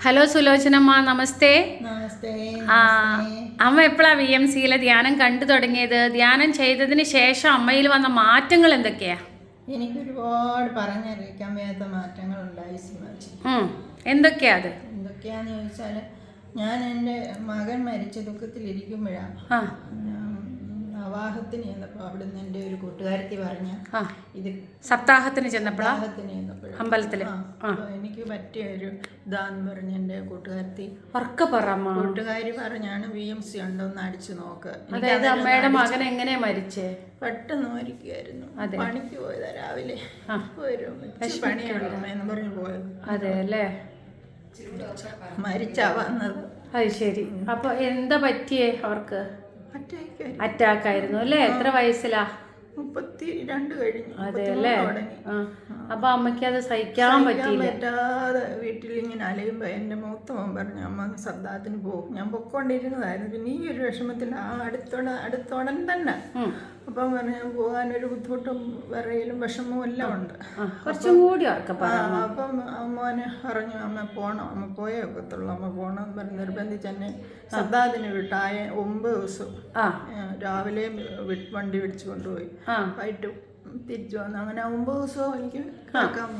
Hello സുലോചനമ്മ നമസ്തേ. അമ്മ എപ്പോഴാ V M സിയിലെ ധ്യാനം കണ്ടു തുടങ്ങിയത്? ധ്യാനം ചെയ്തതിന് ശേഷം അമ്മയിൽ വന്ന മാറ്റങ്ങൾ എന്തൊക്കെയാ? എനിക്ക് ഒരുപാട് പറഞ്ഞറിയിക്കാൻ വയ്യാത്ത മാറ്റങ്ങൾ ഉണ്ടായി എന്തൊക്കെയാ അത്? എന്തൊക്കെയാന്ന് ചോദിച്ചാൽ ഞാൻ എന്റെ മകൻ മരിച്ച ദുഃഖത്തിലിരിക്കുമ്പോഴാണ് ആ. അവാഹത്തിന് ചെന്നപ്പോൾ അവിടുന്ന് എന്റെ ഒരു കൂട്ടുകാരത്തി പറഞ്ഞ ഇത് സപ്താഹത്തിന് ചെന്നപ്പോഴാ ആ, എനിക്ക് പറ്റിയ ഒരു ഇതാന്ന് പറഞ്ഞ് എന്റെ കൂട്ടുകാരത്തി ഉറക്ക പറമ്മ കൂട്ടുകാരി പറഞ്ഞാണ് വി എം സി ഉണ്ടോ എന്ന് അടിച്ചു നോക്ക്. അതായത് അമ്മയുടെ മകൻ എങ്ങനെ മരിച്ചേ? പെട്ടെന്ന് മരിക്കുകയായിരുന്നു പണിക്ക് പോയതാ രാവിലെ. ഒരു പറഞ്ഞു പോയത്. അതെ അല്ലേ? മരിച്ചാ വന്നത്. അത് ശരി. അപ്പൊ എന്താ പറ്റിയേ അവർക്ക്? അറ്റാക്കായിരുന്നു. അറ്റാക്ക് ആയിരുന്നു അല്ലേ? എത്ര വയസ്സിലാ? മുപ്പത്തി രണ്ട് കഴിഞ്ഞു. അതെ അല്ലേ? അപ്പൊ അമ്മയ്ക്ക് അത് സഹിക്കാൻ പറ്റിയില്ല. പറ്റാതെ വീട്ടിൽ ഇങ്ങനെ അലയുമ്പോ എന്റെ മൂത്ത മോൻ പറഞ്ഞു അമ്മ സദ്ദാത്തിന് പോകും. ഞാൻ പൊക്കോണ്ടിരുന്നതായിരുന്നു. പിന്നെ ഈ ഒരു വിഷമത്തിൽ ആ അടുത്തോടെ അടുത്തോടൻ തന്നെ. അപ്പം ഞാൻ പോകാനൊരു ബുദ്ധിമുട്ടും വിറയിലും വിഷമവും എല്ലാം ഉണ്ട്. കുറച്ചും കൂടി അപ്പം മോനെ പറഞ്ഞു അമ്മ പോണം അമ്മ പോയേ ഒക്കത്തുള്ളൂ അമ്മ പോകണം എന്ന് പറഞ്ഞ് നിർബന്ധിച്ച് എന്നെ സദ്ദാതിന് വിട്ടായ ഒമ്പത് ദിവസം രാവിലെ വണ്ടി പിടിച്ചു കൊണ്ടുപോയി. വൈകിട്ട് തിരിച്ചു വന്നു. അങ്ങനെ ഒമ്പത് ദിവസവും എനിക്ക് കേൾക്കാൻ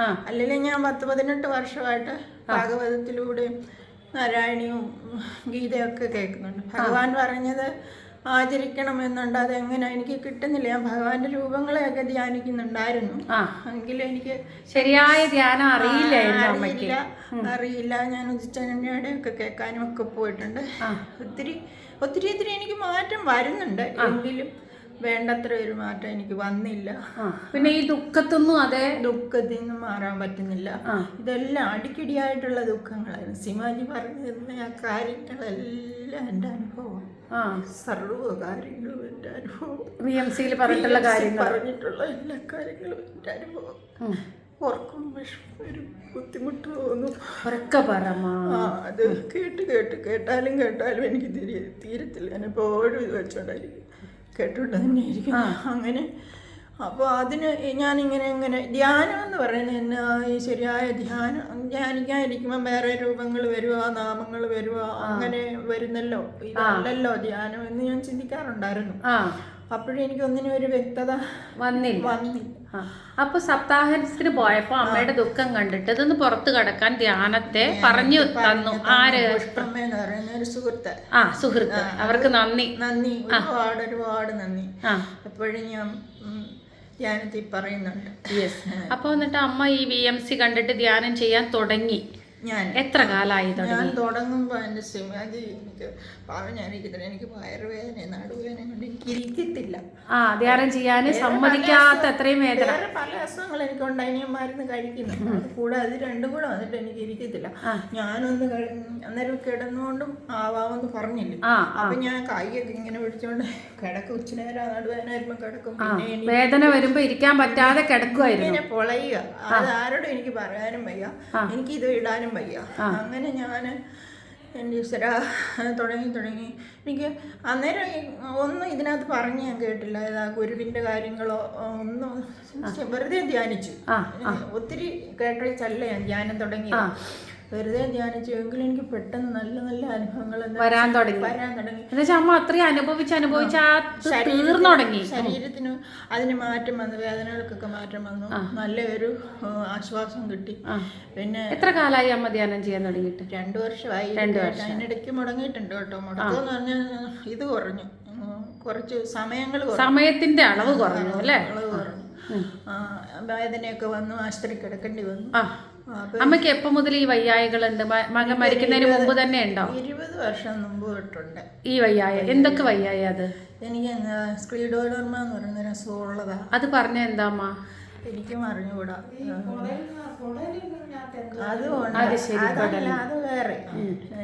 ആ. അല്ലെങ്കിൽ ഞാൻ പത്ത് പതിനെട്ട് വർഷമായിട്ട് ഭാഗവതത്തിലൂടെയും നാരായണിയും ഗീതയൊക്കെ കേൾക്കുന്നുണ്ട്. ഭഗവാൻ പറഞ്ഞത് ആചരിക്കണമെന്നുണ്ട്. അതെങ്ങനെ? എനിക്ക് കിട്ടുന്നില്ല. ഞാൻ ഭഗവാന്റെ രൂപങ്ങളെയൊക്കെ ധ്യാനിക്കുന്നുണ്ടായിരുന്നു. ആ. എങ്കിലും എനിക്ക് ശരിയായ ധ്യാനം അമ്മയ്ക്ക്. അറിയില്ല. അറിയില്ല. ഞാൻ ഉദിച്ചനയുടെ ഒക്കെ കേൾക്കാനും ഒക്കെ പോയിട്ടുണ്ട്. ഒത്തിരി ഒത്തിരി ഒത്തിരി എനിക്ക് മാറ്റം വരുന്നുണ്ട്. എങ്കിലും വേണ്ടത്ര ഒരു മാറ്റം എനിക്ക് വന്നില്ല. പിന്നെ ഈ ദുഃഖത്തൊന്നും അതെ ദുഃഖത്തിൽ നിന്ന് മാറാൻ പറ്റുന്നില്ല. ഇതെല്ലാം അടിക്കടിയായിട്ടുള്ള ദുഃഖങ്ങളായിരുന്നു. സിമാജി പറഞ്ഞു തന്ന ആ കാര്യങ്ങളെല്ലാം എന്റെ അനുഭവം. ആ. സർവ കാര്യങ്ങളും എന്റെ അനുഭവം. വി എം സിയിൽ പറഞ്ഞിട്ടുള്ള കാര്യങ്ങൾ പറഞ്ഞിട്ടുള്ള എല്ലാ കാര്യങ്ങളും എന്റെ അനുഭവം. ഉം. ഓർക്കും വിഷമം ഒരു ബുദ്ധിമുട്ട് തോന്നും. ഉറക്കെ പറ ആ അത് കേട്ട് കേട്ട് കേട്ടാലും കേട്ടാലും എനിക്ക് തീരെ തീരത്തില്ല. ഞാൻ എപ്പോഴും ഇത് വെച്ചോണ്ടായിരിക്കും. കേട്ടോണ്ട് തന്നെ ഇരിക്കും. അങ്ങനെ അപ്പോൾ അതിന് ഞാനിങ്ങനെ ഇങ്ങനെ ധ്യാനം എന്ന് പറയുന്നത് എന്നാ ഈ ശരിയായ ധ്യാനം? ധ്യാനിക്കാതിരിക്കുമ്പോൾ വേറെ രൂപങ്ങൾ വരുക നാമങ്ങൾ വരുക അങ്ങനെ വരുന്നല്ലോ. ഇതല്ലല്ലോ ധ്യാനം എന്ന് ഞാൻ ചിന്തിക്കാറുണ്ടായിരുന്നു. അപ്പോഴും എനിക്ക് ഒന്നിനും ഒരു വ്യക്തത വന്നില്ല. വന്നില്ല. അപ്പൊ സപ്താഹത്തിന് പോയപ്പോ അമ്മയുടെ ദുഃഖം കണ്ടിട്ട് ഇതൊന്ന് പുറത്തു കടക്കാൻ ധ്യാനത്തെ പറഞ്ഞു തന്നു. ആര്? ഒരു സുഹൃത്ത്. ആ സുഹൃത്ത്. അവർക്ക് നന്ദി. നന്ദി. ഒരുപാട് ഒരുപാട് നന്ദി. എപ്പോഴും ഞാൻ ധ്യാനത്തിൽ പറയുന്നുണ്ട്. യെസ് അപ്പൊ എന്നിട്ട് അമ്മ ഈ വി എം സി കണ്ടിട്ട് ധ്യാനം ചെയ്യാൻ തുടങ്ങി. ഞാൻ എത്ര കാലായി തുടങ്ങി? ഞാൻ തുടങ്ങുമ്പോൾ എന്റെ സിമാജി എനിക്ക് പാവം പറഞ്ഞറിയിക്കത്തില്ല എനിക്ക് വയറുവേദന നടുവേദന കൊണ്ട് എനിക്ക് ഇരിക്കത്തില്ല. ആ ധ്യാനം ചെയ്യാന് സമ്മതിക്കാത്ത അത്രയും വേദന. വേറെ പല അസുഖങ്ങൾ എനിക്കുണ്ടായി ഉണ്ടായിരുന്നു മരുന്ന് കഴിക്കുന്നു. കൂടെ അത് രണ്ടും കൂടെ വന്നിട്ട് എനിക്ക് ഇരിക്കത്തില്ല. ഞാനൊന്ന് അന്നേരം കിടന്നുകൊണ്ടും ആവാമെന്ന് പറഞ്ഞില്ല? അപ്പൊ ഞാൻ കൈയൊക്കെ ഇങ്ങനെ പിടിച്ചോണ്ട് കിടക്കും. ഉച്ചനേരം നടുവേദന വരുമ്പോ കിടക്കും. വേദന വരുമ്പോ ഇരിക്കാൻ പറ്റാതെ കിടക്കുമായിരുന്നു ഇങ്ങനെ പൊളയുക. അത് ആരോടും എനിക്ക് പറയാനും വയ്യ. എനിക്ക് ഇത് ഇടാനും വയ്യ. അങ്ങനെ ഞാൻ എന്റെ ഈശ്വര തുടങ്ങി തുടങ്ങി. എനിക്ക് അന്നേരം ഒന്നും ഇതിനകത്ത് പറഞ്ഞ് ഞാൻ കേട്ടില്ല. ഏതാ ഗുരുവിന്റെ കാര്യങ്ങളോ ഒന്നും വെറുതെ ധ്യാനിച്ചു. ഒത്തിരി കേട്ടല്ല ഞാൻ ധ്യാനം തുടങ്ങി വെറുതെ ധ്യാനിച്ചു. എങ്കിലും എനിക്ക് പെട്ടെന്ന് നല്ല നല്ല അനുഭവങ്ങൾ വരാൻ തുടങ്ങി. വരാൻ തുടങ്ങി. എന്നുവെച്ചാൽ അമ്മ അത്രയും അനുഭവിച്ച് അനുഭവിച്ച് ആ തീർന്നു തുടങ്ങി. ശരീരത്തിന് അതിന് മാറ്റം വന്നു. വേദനകൾക്കൊക്കെ മാറ്റം വന്നു. നല്ലൊരു ഒരു ആശ്വാസം കിട്ടി. പിന്നെ എത്ര കാലമായി അമ്മ ധ്യാനം ചെയ്യാൻ തുടങ്ങിയിട്ട്? രണ്ടു വർഷമായി. രണ്ടു വർഷം. അതിനിടയ്ക്ക് മുടങ്ങിയിട്ടുണ്ട് കേട്ടോ. മുടക്കം പറഞ്ഞാൽ ഇത് കുറഞ്ഞു. കുറച്ച് സമയങ്ങൾ സമയത്തിന്റെ അളവ് കുറഞ്ഞു അല്ലേ? അളവ് കുറഞ്ഞു. ആ, വേദനയൊക്കെ വന്നു. ആശുപത്രി കിടക്കേണ്ടി വന്നു. അമ്മയ്ക്ക് എപ്പോ മുതൽ ഈ വയ്യായകളുണ്ട്? മകൻ മരിക്കുന്നതിന് മുമ്പ് തന്നെ ഉണ്ടോ? ഇരുപത് വർഷം മുമ്പ് തൊട്ടുണ്ട്. ഈ വയ്യായ എന്തൊക്കെ വയ്യായ അത്? എനിക്ക് സ്ക്ലീഡോഡർമ എന്ന് പറയുന്ന ഒരു അസുഖമുള്ളതാ. അത് പറഞ്ഞ എന്താ അമ്മ? എനിക്കും അറിഞ്ഞുകൂടാ. അത് അതല്ല അത് വേറെ.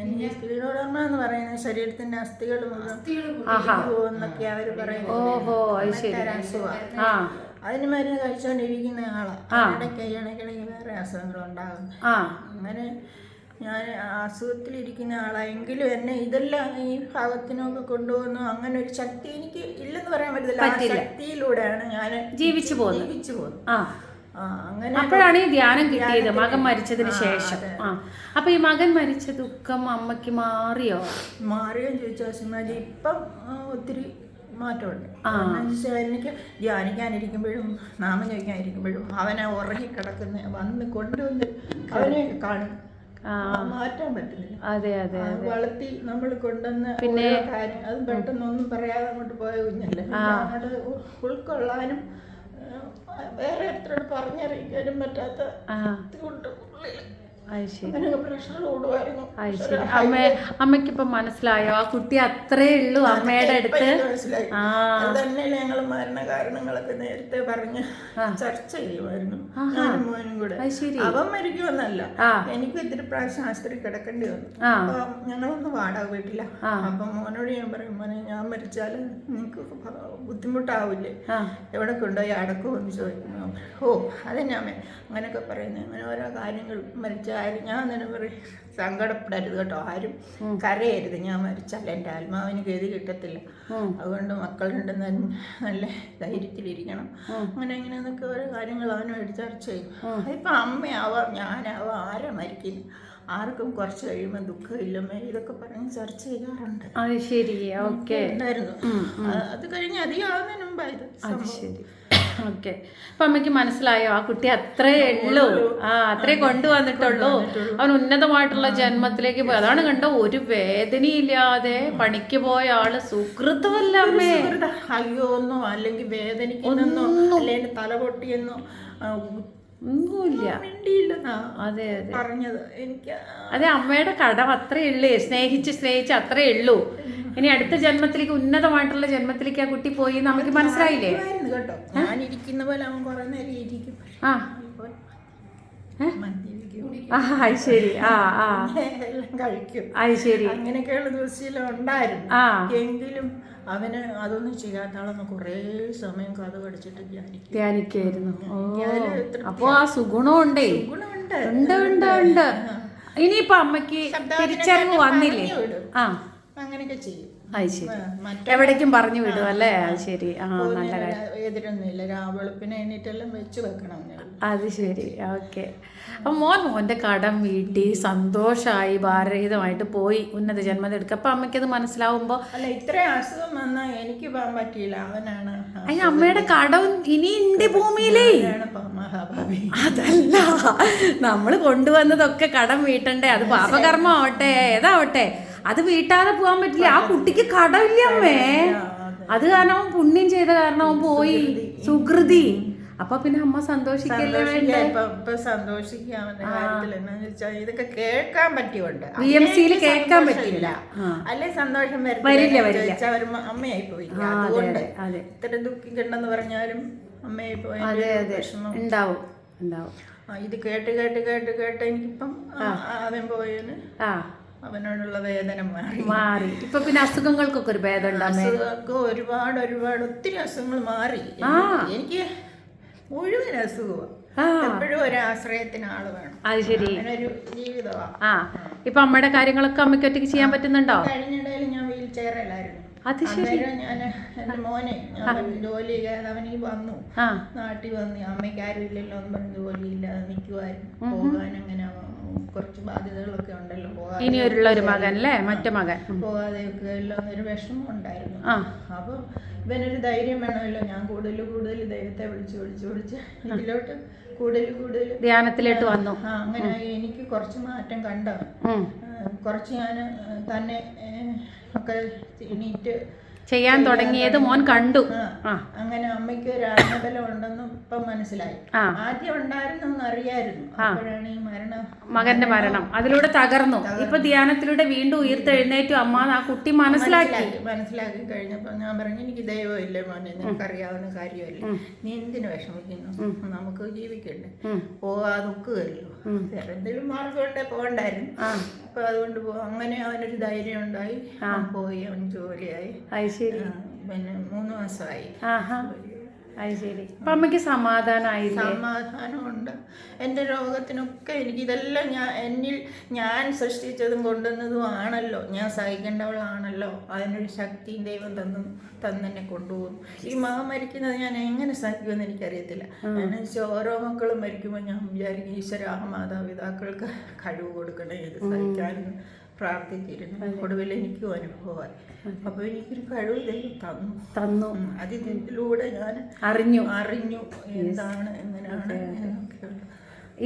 എനിക്ക് എന്ന് പറയുന്ന ശരീരത്തിന്റെ അസ്ഥികൾ മുഴുവൻ പോകുന്നൊക്കെ അവർ പറയുന്നത്. ഓഹോ അതിന് മരുന്ന് കഴിച്ചുകൊണ്ടിരിക്കുന്ന ആളാണ് ഇടയ്ക്ക് ഇടയ്ക്കിടയ്ക്ക് വേറെ അസുഖങ്ങൾ ഉണ്ടാകും അങ്ങനെ ഞാൻ അസുഖത്തിലിരിക്കുന്ന ആളായെങ്കിലും എന്നെ ഇതെല്ലാം ഈ ഭാഗത്തിനൊക്കെ കൊണ്ടുപോകുന്നു അങ്ങനെ ഒരു ശക്തി എനിക്ക് ഇല്ലെന്ന് പറയാൻ പറ്റത്തില്ല. ആ ശക്തിയിലൂടെയാണ് ഞാൻ ജീവിച്ചു പോകുന്നത്. ജീവിച്ചു പോകുന്നത്. അങ്ങനെ അപ്പോഴാണ് ഈ ധ്യാനം കിട്ടിയത്. മകൻ മരിച്ചതിന് ശേഷം. ആ. അപ്പൊ ഈ മകൻ മരിച്ച ദുഃഖം അമ്മയ്ക്ക് മാറിയോ? മാറിയോ ചോദിച്ചാൽ ഇപ്പം ഒത്തിരി മാറ്റമുണ്ട്. എനിക്ക് ധ്യാനിക്കാനിരിക്കുമ്പോഴും നാമം ചോദിക്കാനിരിക്കുമ്പോഴും അവനെ ഉറങ്ങി കിടക്കുന്ന വന്ന് കൊണ്ടുവന്ന് അവനെ കാണും. മാറ്റാൻ പറ്റുന്നില്ല അതെ അതെ ആ, വളർത്തി നമ്മൾ കൊണ്ടുവന്ന് പിന്നെ കാര്യം. അത് പെട്ടെന്നൊന്നും പറയാതെ അങ്ങോട്ട് പോയ കുഞ്ഞല്ലേ. ഉ- ഉൾക്കൊള്ളാനും വേറെ എത്രയോട് പറഞ്ഞറിയിക്കാനും പറ്റാത്ത അമ്മ അമ്മയ്ക്ക് ഇപ്പൊ മനസ്സിലായോ? ആ കുട്ടി അത്രേ ഉള്ളൂ അമ്മയുടെ അടുത്ത്. ആ. ഞങ്ങൾ മരണ കാരണങ്ങളൊക്കെ നേരത്തെ പറഞ്ഞ് ചർച്ച ചെയ്യുമായിരുന്നു. അവൻ മരിക്കുമെന്നല്ല. എനിക്ക് ഇത്തിരി പ്രാവശ്യം ആശുപത്രി കിടക്കേണ്ടി വന്നു. അപ്പൊ ഞങ്ങളൊന്ന് വാടക വീട്ടില. അപ്പൊ മോനോട് ഞാൻ പറയും മോനെ ഞാൻ മരിച്ചാൽ നിനക്ക് ബുദ്ധിമുട്ടാവില്ലേ? എവിടെ കൊണ്ടുപോയി അടക്കുമെന്ന് ചോദിക്കുന്നു ഓ അതെ ഞാൻ അങ്ങനെയൊക്കെ പറയുന്നത് അങ്ങനെ ഓരോ കാര്യങ്ങൾ മരിച്ചാലും ഞാൻ അങ്ങനെ പറയും. സങ്കടപ്പെടരുത് കേട്ടോ. ആരും കരയരുത്. ഞാൻ മരിച്ചാൽ എന്റെ ആത്മാവിന് ഗതി കിട്ടത്തില്ല. അതുകൊണ്ട് മക്കളുണ്ടെന്ന് നല്ല ധൈര്യത്തിലിരിക്കണം അങ്ങനെ ഇങ്ങനെയെന്നൊക്കെ ഓരോ കാര്യങ്ങൾ അവനുമായിട്ട് ചർച്ച ചെയ്യും അതിപ്പോൾ അമ്മയാവാം ഞാനാവാം ആരാ മരിക്കില്ല. ആർക്കും കുറച്ച് കഴിയുമ്പോൾ ദുഃഖമില്ലമ്മേ ഇതൊക്കെ പറഞ്ഞ് ചർച്ച ചെയ്യാറുണ്ട്. അത് ശരി ഓക്കെ. ഉണ്ടായിരുന്നു. അത് കഴിഞ്ഞ് അധികം ആവുന്നതിന് മുമ്പായത് അത് ശരി. ഓക്കെ. അപ്പൊ അമ്മയ്ക്ക് മനസ്സിലായോ? ആ കുട്ടി അത്രേ ഉള്ളൂ. ആ അത്രേ കൊണ്ടുവന്നിട്ടുള്ളൂ. അവൻ ഉന്നതമായിട്ടുള്ള ജന്മത്തിലേക്ക് പോയി. അതാണ് കണ്ടോ ഒരു വേദനയില്ലാതെ പണിക്ക് പോയ ആൾ സുഹൃത്തുമല്ല അമ്മേ? അയ്യോന്നോ അയ്യോ ഒന്നോ അല്ലെങ്കിൽ വേദനിക്കുന്നോ അല്ലെങ്കിൽ തല പൊട്ടിയെന്നോ ആ, ഒന്നുമില്ല. അതെ അതെ. പറഞ്ഞത് എനിക്ക് അതെ അമ്മയുടെ കടം അത്രേ ഉള്ളേ. സ്നേഹിച്ച് സ്നേഹിച്ച് അത്രേ ഉള്ളൂ. ഇനി അടുത്ത ജന്മത്തിലേക്ക് ഉന്നതമായിട്ടുള്ള ജന്മത്തിലേക്ക് ആ കുട്ടി പോയി നമുക്ക് മനസ്സിലായില്ലേ? കേട്ടോ. ഞാൻ ഇരിക്കുന്ന പോലെ അവൻ കുറെ നേരം ഇരിക്കും. ആ. ആ അത് ശരി. ആ ആ. എല്ലാം കഴിക്കും. അത് ശരി. അങ്ങനെയൊക്കെയുള്ള ദിവസം ഉണ്ടായിരുന്നു. എങ്കിലും അവന് അതൊന്നും ചെയ്യാത്ത ആളൊന്ന് കുറേ സമയം കഥ പഠിച്ചിട്ട് ധ്യാനിക്കും. ധ്യാനിക്കായിരുന്നു അപ്പൊ ആ സുഗുണം ഉണ്ടേ ഉണ്ട് ഉണ്ട് ഇനിയിപ്പൊ അമ്മയ്ക്ക് തിരിച്ചറിവ് വന്നില്ലേ? ആ. അങ്ങനെയൊക്കെ ചെയ്യും. അത് ശരി. എവിടേക്കും പറഞ്ഞു വിടും അല്ലേ? അത് ശരി. ആ നല്ല കാര്യം. എതിരൊന്നുമില്ല. രാവെളുപ്പിനെ എണീറ്റെല്ലാം വെച്ച് വെക്കണം. അത് ശരി. ഓക്കെ. അപ്പൊ മോൻ മോന്റെ കടം വീട്ടി സന്തോഷമായി ഭാരരഹിതമായിട്ട് പോയി ഉന്നത ജന്മം എടുക്കുക അപ്പൊ അമ്മയ്ക്കത് മനസ്സിലാവുമ്പോ അല്ല ഇത്രയും അസുഖം വന്നാൽ എനിക്ക് പോകാൻ പറ്റിയില്ല. അവനാണ് അയ്യ അമ്മയുടെ കടം ഇനി ഉണ്ട് ഭൂമിയിലേ. അതല്ല. നമ്മൾ കൊണ്ടുവന്നതൊക്കെ കടം വീട്ടണ്ടേ. അത് പാപകർമ്മം ആവട്ടെ. ഏതാവട്ടെ. അത് വീട്ടാതെ പോകാൻ പറ്റില്ല. ആ കുട്ടിക്ക് കടമില്ല അമ്മേ. അത്. കാരണം അവൻ പുണ്യം ചെയ്ത കാരണം അവൻ പോയി. സുകൃതി അപ്പൊ പിന്നെ അമ്മ സന്തോഷിക്കല്ലേ വെച്ചാൽ ഇതൊക്കെ കേൾക്കാൻ പറ്റിയുണ്ട് വി എം സിയിൽ കേൾക്കാൻ പറ്റില്ല. അല്ലെ സന്തോഷം വരില്ല, വരില്ല അമ്മയായി പോയി. അതുകൊണ്ട് അതെ അതെ. ഇത്ര ദുഃഖിക്കണ്ടെന്ന് പറഞ്ഞാലും അമ്മയായി പോയി അതെ അതെ. ഉണ്ടാവും ഉണ്ടാവും. ഇത് കേട്ട് കേട്ട് കേട്ട് കേട്ട് എനിക്കിപ്പം ആദ്യം അവൻ പോയതിന് ആ. അവനോടുള്ള വേദന മാറി. മാറി. ഇപ്പൊ പിന്നെ അസുഖങ്ങൾക്കൊക്കെ ഒരു ഭേദം അസുഖമൊക്കെ ഒരുപാട് ഒരുപാട് ഒത്തിരി അസുഖങ്ങൾ മാറി. എനിക്ക് മുഴുവൻ അസുഖമാണ് എപ്പോഴും ഒരു ആശ്രയത്തിന് ആൾ വേണം. അത് ശരി. ജീവിതമാണ് ആ. ഇപ്പൊ അമ്മയുടെ കാര്യങ്ങളൊക്കെ അമ്മയ്ക്ക് ഒറ്റയ്ക്ക് ചെയ്യാൻ പറ്റുന്നുണ്ടോ? കഴിഞ്ഞിടയിൽ ഞാൻ വീൽ ചെയറിലായിരുന്നു അത് ശരി. ഞാൻ എന്റെ മോനെ ജോലി അവൻ ഈ വന്നു. നാട്ടിൽ വന്നു അമ്മയ്ക്ക് ആരും ഇല്ലല്ലോ എന്ന് പറഞ്ഞ് ജോലിയില്ലാതെ നിൽക്കുമായിരുന്നു പോകാൻ അങ്ങനെ കുറച്ച് ബാധ്യതകളൊക്കെ ഉണ്ടല്ലോ. ഒരുള്ള ഒരു മകൻ അല്ലേ? മറ്റേ മകൻ. പോകാതെ ഒക്കെ എല്ലാം ഒരു വിഷമം ഉണ്ടായിരുന്നു. ആ. അപ്പോൾ ഇവനൊരു ധൈര്യം വേണമല്ലോ. ഞാൻ കൂടുതൽ കൂടുതൽ ദൈവത്തെ വിളിച്ച് വിളിച്ച് വിളിച്ച് ഇതിലോട്ട് കൂടുതൽ കൂടുതൽ ധ്യാനത്തിലോട്ട് വന്നു. ആ അങ്ങനെ എനിക്ക് കുറച്ച് മാറ്റം കണ്ടവൻ കുറച്ച് ഞാൻ തന്നെ ഒക്കെ എണീറ്റ് ചെയ്യാൻ തുടങ്ങിയത് മോൻ കണ്ടു. അങ്ങനെ അമ്മയ്ക്ക് ഒരു ആത്മബലം ഉണ്ടെന്ന് ഇപ്പം മനസ്സിലായി. ആദ്യം ഉണ്ടായിരുന്നു അറിയായിരുന്നു അപ്പോഴാണ് ഈ മരണം മകന്റെ മരണം. അതിലൂടെ തകർന്നു. ഇപ്പൊ ധ്യാനത്തിലൂടെ വീണ്ടും ഉയർത്തെഴുന്നേറ്റു. അമ്മ ആ കുട്ടി മനസ്സിലാക്കി. മനസ്സിലാക്കി കഴിഞ്ഞപ്പോ ഞാൻ പറഞ്ഞു എനിക്ക് ദൈവമില്ലേ മോനെ? നിനക്ക് അറിയാവുന്ന കാര്യമല്ല? നീ എന്തിനു വിഷമിക്കുന്നു? നമുക്ക് ജീവിക്കണ്ടേ? പോവാ നോക്കുകയല്ലോ എന്തെങ്കിലും മാർഗം ഉണ്ടേ പോകണ്ടായിരുന്നു അപ്പൊ അതുകൊണ്ട് പോ- അങ്ങനെ അവനൊരു ധൈര്യം ഉണ്ടായി പോയി അവൻ ജോലിയായി. ശരി. പിന്നെ മൂന്ന് മാസമായി. ആഹാ. അത് ശരി. അപ്പൊ അമ്മയ്ക്ക് സമാധാനായില്ലേ സമാധാനമുണ്ട്. എന്റെ രോഗത്തിനൊക്കെ എനിക്ക് ഇതെല്ലാം ഞാൻ എന്നിൽ ഞാൻ സൃഷ്ടിച്ചതും കൊണ്ടുവന്നതും ആണല്ലോ ഞാൻ സഹിക്കേണ്ടവളാണല്ലോ. അതിനൊരു ശക്തിയും ദൈവം തന്നു തന്നെ കൊണ്ടുപോകും ഈ മകൻ മരിക്കുന്നത് ഞാൻ എങ്ങനെ സഹിക്കുമെന്ന് എനിക്കറിയത്തില്ല. എന്നുവെച്ചാൽ ഓരോ മക്കളും മരിക്കുമ്പോൾ ഞാൻ വിചാരിക്കും ഈശ്വര മാതാപിതാക്കൾക്ക് കഴിവ് കൊടുക്കണേ ഇത് സഹിക്കാനും പ്രാർത്ഥിച്ചിരുന്നു. ഒടുവിൽ എനിക്കും അനുഭവമായി. അപ്പോൾ എനിക്കൊരു കഴിവ് ദൈവം തന്നു. തന്നു. അതിലൂടെ ഞാൻ അറിഞ്ഞു. അറിഞ്ഞു എന്താണ് എങ്ങനെയാണ് എന്നൊക്കെയുള്ള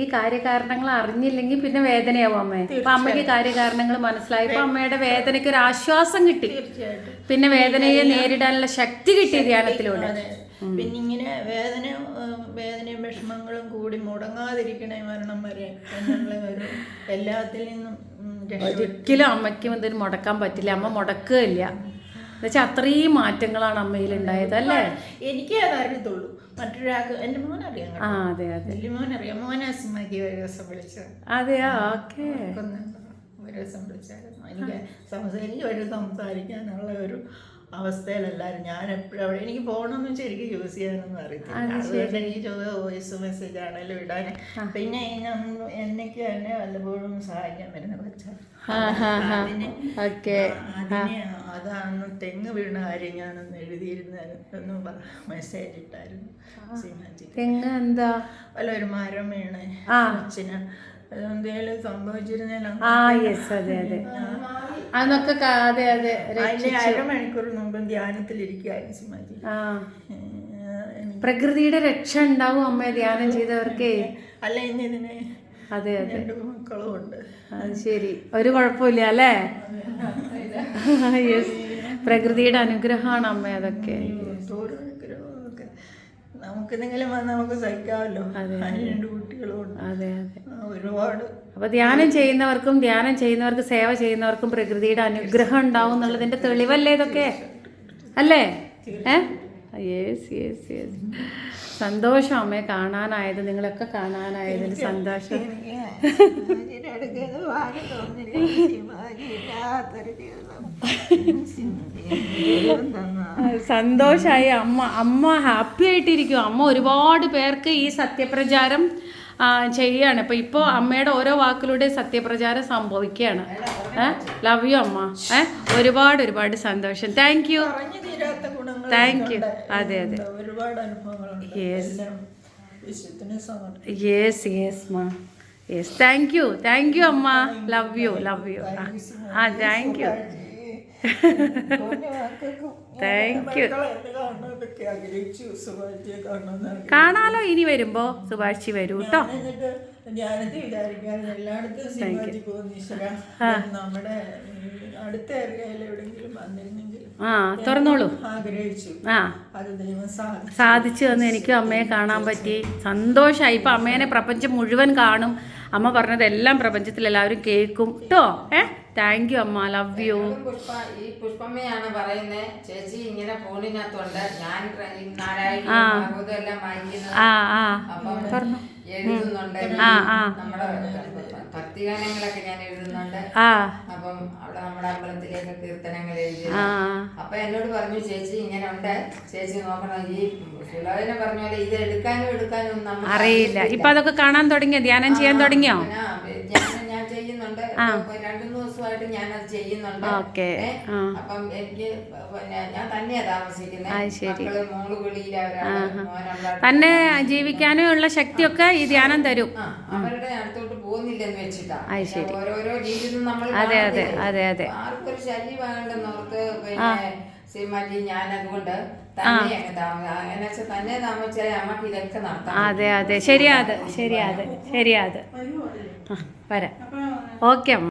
ഈ കാര്യകാരണങ്ങൾ അറിഞ്ഞില്ലെങ്കിൽ പിന്നെ വേദനയാവും അമ്മേ. അപ്പൊ അമ്മയ്ക്ക് കാര്യകാരണങ്ങൾ മനസ്സിലായപ്പോ അമ്മയുടെ വേദനയ്ക്ക് ഒരു ആശ്വാസം കിട്ടി. തീർച്ചയായിട്ടും. പിന്നെ വേദനയെ നേരിടാനുള്ള ശക്തി കിട്ടി ധ്യാനത്തിലൂടെ. പിന്നെ ഇങ്ങനെ വേദന വേദനയും വിഷമങ്ങളും കൂടി മുടങ്ങാതിരിക്കണേ മരണം വരെ എന്നുള്ള ഒരു എല്ലാത്തിൽ നിന്നും ഒരിക്കലും അമ്മയ്ക്കും എന്തെങ്കിലും മുടക്കാൻ പറ്റില്ല. അമ്മ മുടക്കുകയില്ല. എന്നുവെച്ചാൽ അത്രയും മാറ്റങ്ങളാണ് അമ്മയിൽ ഉണ്ടായത് അല്ലേ? എനിക്കേ അതറിയത്തുള്ളൂ മറ്റൊരാൾക്ക് എന്റെ മോനറിയാം ആ അതെ അതെ. എന്റെ മോൻ അറിയാം. മോനെ സിനിമയ്ക്ക് ഒരു ദിവസം വിളിച്ചത് അതെയാ? ഓക്കെ. ഒരു ദിവസം വിളിച്ചായിരുന്നു. എനിക്ക് സംസാരിക്കും ഒരു സംസാരിക്കാനുള്ള ഒരു അവസ്ഥയിലല്ലായിരുന്നു. ഞാൻ എപ്പോഴും അവിടെ എനിക്ക് വെച്ചാൽ ശരിക്കും യൂസ് ചെയ്യാനൊന്നും അറിയത്തില്ല. അതുകൊണ്ട് എനിക്ക് ചോദ്യം വോയിസ് മെസ്സേജ് ആണെങ്കിലും ഇടാൻ പിന്നെ എന്നേക്ക് തന്നെ വല്ലപ്പോഴും സഹായിക്കാൻ വരുന്ന വെച്ചാൽ അതിന് ഓക്കെ. അതിന് അതാണ് തെങ്ങ് വീണ കാര്യം ഞാനൊന്ന് എഴുതിയിരുന്ന ഒന്ന് മെസ്സേജ് ഇട്ടായിരുന്നു. സിംഹാജി തെങ്ങ് എന്താ? വല്ല ഒരു മരം വീണ്. അച്ഛന് എന്തെങ്കിലും സംഭവിച്ചിരുന്നേലും ആ യെസ് അതെ അതെ. അതൊക്കെ അതെ അതെ അതിന്റെ അരമണിക്കൂർ മുമ്പ് ധ്യാനത്തിലിരിക്കുകയായിരുന്നു സിനിമാജി ആ. പ്രകൃതിയുടെ രക്ഷ ഉണ്ടാവും അമ്മ ധ്യാനം ചെയ്തവർക്കേ. അല്ല ഇനി ഇതിനെ അതെ അതെ. മക്കളും ഉണ്ട്. അത് ശരി. ഒരു കുഴപ്പമില്ല അല്ലേ? യെസ് പ്രകൃതിയുടെ അനുഗ്രഹമാണ് അമ്മ അതൊക്കെ. ഓരോ നമുക്ക് എന്തെങ്കിലും വന്നാൽ നമുക്ക് സഹിക്കാമല്ലോ. അതെ രണ്ട് കുട്ടികളും അതെ അതെ. ഒരുപാട് അപ്പൊ ധ്യാനം ചെയ്യുന്നവർക്കും ധ്യാനം ചെയ്യുന്നവർക്ക് സേവ ചെയ്യുന്നവർക്കും പ്രകൃതിയുടെ അനുഗ്രഹം ഉണ്ടാവും എന്നുള്ളതിന്റെ തെളിവല്ലേ ഇതൊക്കെ? അല്ലേ? ഏ? യെസ് യെസ് യെസ് സന്തോഷം അമ്മയെ കാണാനായത് നിങ്ങളൊക്കെ കാണാനായതിൽ സന്തോഷം. സന്തോഷമായി അമ്മ അമ്മ ഹാപ്പി ആയിട്ടിരിക്കും അമ്മ ഒരുപാട് പേർക്ക് ഈ സത്യപ്രചാരം ചെയ്യാണ്. ഇപ്പൊ ഇപ്പോൾ അമ്മയുടെ ഓരോ വാക്കിലൂടെ സത്യപ്രചാരം സംഭവിക്കുകയാണ്. ലവ് യു അമ്മ. ഏ? ഒരുപാട് ഒരുപാട് സന്തോഷം. താങ്ക് യു താങ്ക് യു അതെ അതെ. ഒരുപാട് സമർപ്പിച്ചു yes yes ma yes thank you thank you അമ്മ. ലവ് യു ലവ് യു ആ താങ്ക് യു സുഭാഷിയെ കാണണമെന്ന് കാണാലോ ഇനി വരുമ്പോ? സുഭാഷി വരൂ കേട്ടോ എന്നിട്ട് ധ്യാനത്തിൽ വിചാരിക്കാൻ എല്ലായിടത്തും സിനിമാജി പോകുന്ന ഈശ്വര. നമ്മുടെ അടുത്ത ഏരിയയിൽ എവിടെയെങ്കിലും വന്നിരുന്നെങ്കിൽ ആ തുറന്നോളൂ. ആഗ്രഹിച്ചു. ആ. അത് ദൈവം സാധിച്ചു. തന്നെ എനിക്കും അമ്മയെ കാണാൻ പറ്റി. സന്തോഷമായി ഇപ്പം അമ്മേനെ പ്രപഞ്ചം മുഴുവൻ കാണും. അമ്മ പറഞ്ഞതെല്ലാം പ്രപഞ്ചത്തിൽ എല്ലാവരും കേൾക്കും. കേട്ടോ ഏ? താങ്ക് യു അമ്മ. ലവ് യു പുഷ്പ ഈ പുഷ്പമ്മയാണ് പറയുന്നത് ചേച്ചി ഇങ്ങനെ ഫോണിനകത്തുണ്ട്. ഞാൻ നാരായണി എല്ലാം വായിക്കുന്നത് ആ ആ. പറഞ്ഞു. എഴുതുന്നുണ്ട്. ആ, ആ. നമ്മുടെ ഭക്തിഗാനങ്ങളൊക്കെ ഞാൻ എഴുതുന്നുണ്ട്. അപ്പം അവിടെ നമ്മുടെ അമ്പലത്തിലേക്ക് കീർത്തനങ്ങൾ എഴുതി. അപ്പൊ എന്നോട് പറഞ്ഞു ചേച്ചി ഇങ്ങനെ ഉണ്ട് ചേച്ചി നോക്കണം. ഈ സുലോചന പറഞ്ഞ പോലെ ഇത് എടുക്കാനും എടുക്കാനും അറിയില്ല. ഇപ്പൊ അതൊക്കെ കാണാൻ തുടങ്ങിയോ? ധ്യാനം ചെയ്യാൻ തുടങ്ങിയോ? ഞാൻ ചെയ്യുന്നുണ്ട്. രണ്ടു ദിവസമായിട്ട് ഞാൻ അത് ചെയ്യുന്നുണ്ട് അപ്പം എനിക്ക് പിന്നെ ഞാൻ തന്നെയാ താമസിക്കുന്നത് മോൾ വെളിയിലവരാണ് തന്നെ ജീവിക്കാനും ഉള്ള ശക്തിയൊക്കെ ഈ ധ്യാനം തരും. അവരുടെ അടുത്തോട്ട് പോകുന്നില്ലെന്ന് വെച്ചിട്ടാ. അത് ശരി. പിന്നെ ഓരോരോ ജീവിതം നമ്മൾ അതെ, അതെ, അതെ, അതെ. ആർക്കും ഒരു ശല്യമാകണ്ടെന്ന് ഓർത്ത് പിന്നെ ശ്രീമാജി ഞാൻ അതുകൊണ്ട് അതെ അതെ. ശരിയാ അത് ശരിയാ അത് ശരിയാ അത്. ആ വരാം. ഓക്കെ അമ്മ.